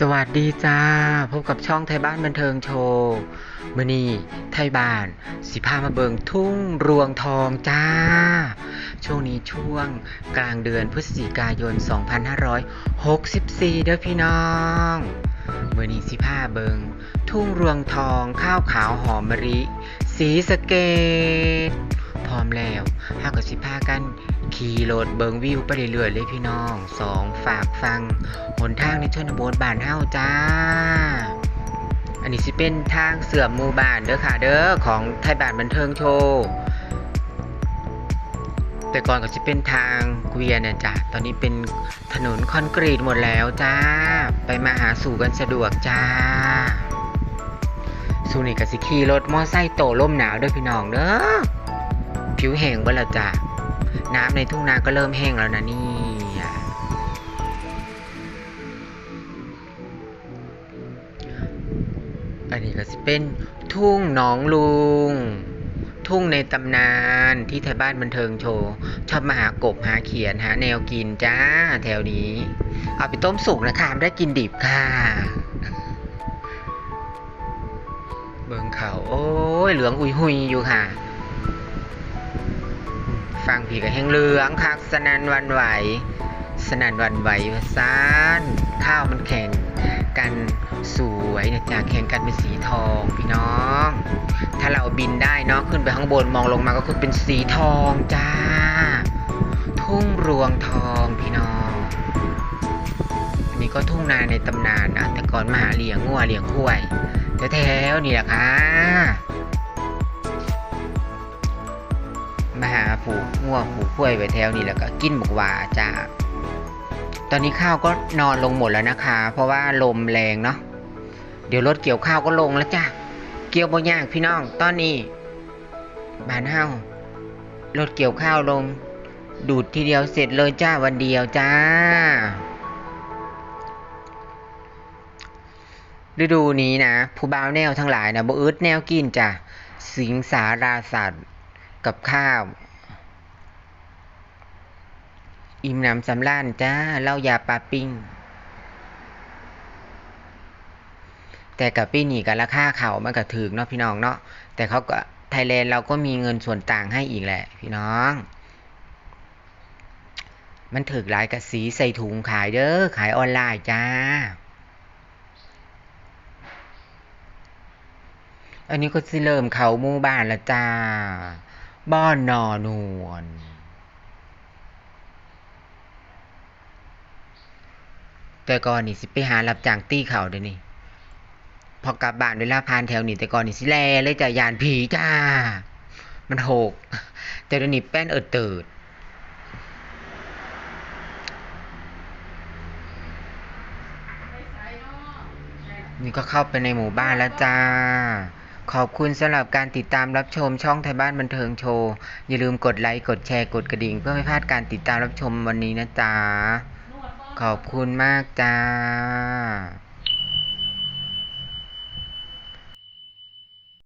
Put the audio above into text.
สวัสดีจ้า พบกับช่องไทยบ้านบันเทิงโชว์มื่อนี้ไทยบ้าน สิพามาเบิงทุ่งรวงทองจ้า ช่วงนี้ช่วงกลางเดือนพฤศจิกายน 2564 เด้อพี่น้องมื่อนี้สิพาเบิง ทุ่งรวงทองข้าวขาวหอมมะริสีสเกต ร้อมแล้วห้ากับสิพากันขี่รถเบิงวิวไปเรื่อยๆเลยพี่น้องสองฝากฟังหนทางในชนบทบ้านเฮาจ้า อันนี้สิเป็นทางเสื่อมหมู่บ้านเด้อค่ะเด้อของไทยบ้านบันเทิงโชว์แต่ก่อนก็จะเป็นทางเกวียนนะจ้ะตอนนี้เป็นถนนคอนกรีตหมดแล้วจ้า ไปมาหาสู่กันสะดวกจ้าสูนี่ก็สิขี่รถมอไซค์โตล่มหนาวด้อพี่น้องเด้อ ผิวแห้งเบลจ้าน้ำในทุ่งนาก็เริ่มแห้งแล้วนะนี่อันนี้ก็สิเป็นทุ่งหนองลุง ทุ่งในตำนานที่ไทยบ้านบันเทิงโชว์ชอบมาหากบหาเขียนหาแนวกินจ้าแถวนี้ เอาไปต้มสุกนะคะไม่ได้กินดิบค่ะ เบิงเขาโอ้ยเหลืองอุยหุยอยู่ค่ะ ฟังผีกับแห้งเหลืองคักสนันวันไหว สนันวันไหวว่าซานข้าวมันแข่งกันสวยนะจ๊ะแข่งกันเป็นสีทองพี่น้อง ถ้าเราบินได้เนาะขึ้นไปข้างบนมองลงมาก็คือเป็นสีทองจ้า ทุ่งรวงทองพี่น้องอันนี้ก็ทุ่งนาในตำนานนะแต่ก่อนมาหาเลี้ยงงัวเลี้ยงควายแถวๆนี่แหละค่ะ มาหาผูกงัวงผูกควยไว้แถวนี้แล้วก็กินบุกว่าจ้าตอนนี้ข้าวก็นอนลงหมดแล้วนะคะ เพราะว่าลมแรงเนาะเดี๋ยวรถเกี่ยวข้าวก็ลงแล้วจ้ะเกี่ยวบ่ยากพี่น้อง ตอนนี้บ้านเฮารถเกี่ยวข้าวลง ดูดทีเดียวเสร็จเลยจ้าวันเดียวจ้าฤดูนี้นะ ผู้บ่าวแนวทั้งหลายนะบ่อึดแนวกินจ้ะสิงสาราสัตว์ กับข้าว อิ่มหนำสำล้านจ้าเหล้ายาปลาปิ้ง แต่กับปีนี้กับราคาเขามันก็ถึกเนาะพี่น้องเนาะแต่เขาก็ไทยแลนด์เราก็มีเงินส่วนต่างให้อีกแหละ พี่น้อง มันถึกหลายกับสีใส่ถุงขายเด้อขายออนไลน์จ้าอันนี้ก็สิเริ่มเขามู่บ้านละจ้า บ้านนอนวลแต่ก่อนนี่สิไปหารับจ้างตี้เขาเดี๋ยวนี้พอกลับบ้านเวลาผ่านแถวนี้แต่ก่อนนี่สิแลเลยจ้ะยานผีจ้า มันโหกแต่เดี๋ยวนี้แป้นเอิดเติดนี่ก็เข้าไปในหมู่บ้านแล้วจ้า ขอบคุณสำหรับการติดตามรับชมช่องไทยบ้านบันเทิงโชว์ อย่าลืมกดไลค์ กดแชร์ กดกระดิ่ง เพื่อไม่พลาดการติดตามรับชมวันนี้นะจ๊ะ ขอบคุณมากจ้า